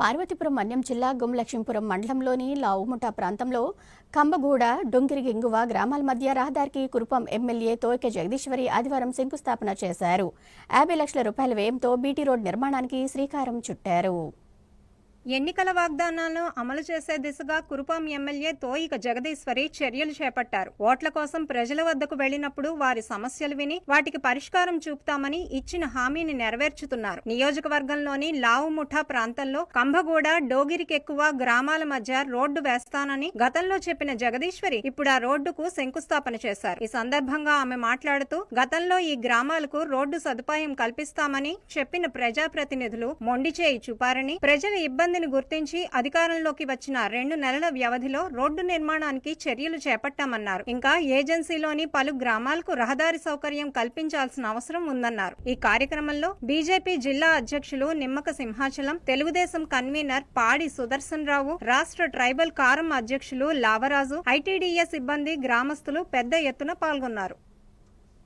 పార్వతీపురం మన్యం జిల్లా గుమలక్ష్మీపురం మండలంలోని లావుముఠా ప్రాంతంలో కంబగూడ డొంగిరి గింగువ గ్రామాల మధ్య రహదారికి కురుపం ఎమ్మెల్యే తోయక జగదీశ్వరి ఆదివారం శంకుస్థాపన చేశారు. యాభై లక్షల రూపాయల వ్యయంతో బీటీ రోడ్ నిర్మాణానికి శ్రీకారం చుట్టారు. ఎన్నికల వాగ్దానాలను అమలు చేసే దిశగా కురుపాం ఎమ్మెల్యే తోయిక జగదీశ్వరి చర్యలు చేపట్టారు. ఓట్ల కోసం ప్రజల వద్దకు వెళ్ళినప్పుడు వారి సమస్యలు విని వాటికి పరిష్కారం చూపుతామని ఇచ్చిన హామీని నెరవేర్చుతున్నారు. నియోజకవర్గంలోని లావుముఠా ప్రాంతంలో కంభగూడ డోగిరికెక్కువ గ్రామాల మధ్య రోడ్డు వేస్తానని గతంలో చెప్పిన జగదీశ్వరి ఇప్పుడు ఆ రోడ్డుకు శంకుస్థాపన చేశారు. ఈ సందర్భంగా ఆమె మాట్లాడుతూ గతంలో ఈ గ్రామాలకు రోడ్డు సదుపాయం కల్పిస్తామని చెప్పిన ప్రజాప్రతినిధులు మొండిచేయి చూపారని ప్రజల సిబ్బందిని గుర్తించి అధికారంలోకి వచ్చిన రెండు నెలల వ్యవధిలో రోడ్డు నిర్మాణానికి చర్యలు చేపట్టామన్నారు. ఇంకా ఏజెన్సీలోని పలు గ్రామాలకు రహదారి సౌకర్యం కల్పించాల్సిన అవసరం ఉందన్నారు. ఈ కార్యక్రమంలో బీజేపీ జిల్లా అధ్యక్షులు నిమ్మక సింహాచలం తెలుగుదేశం కన్వీనర్ పాడి సుదర్శన్ రావు రాష్ట్ర ట్రైబల్ కారం అధ్యక్షులు లావరాజు ఐటీడీఏ సిబ్బంది గ్రామస్తులు పెద్ద ఎత్తున పాల్గొన్నారు.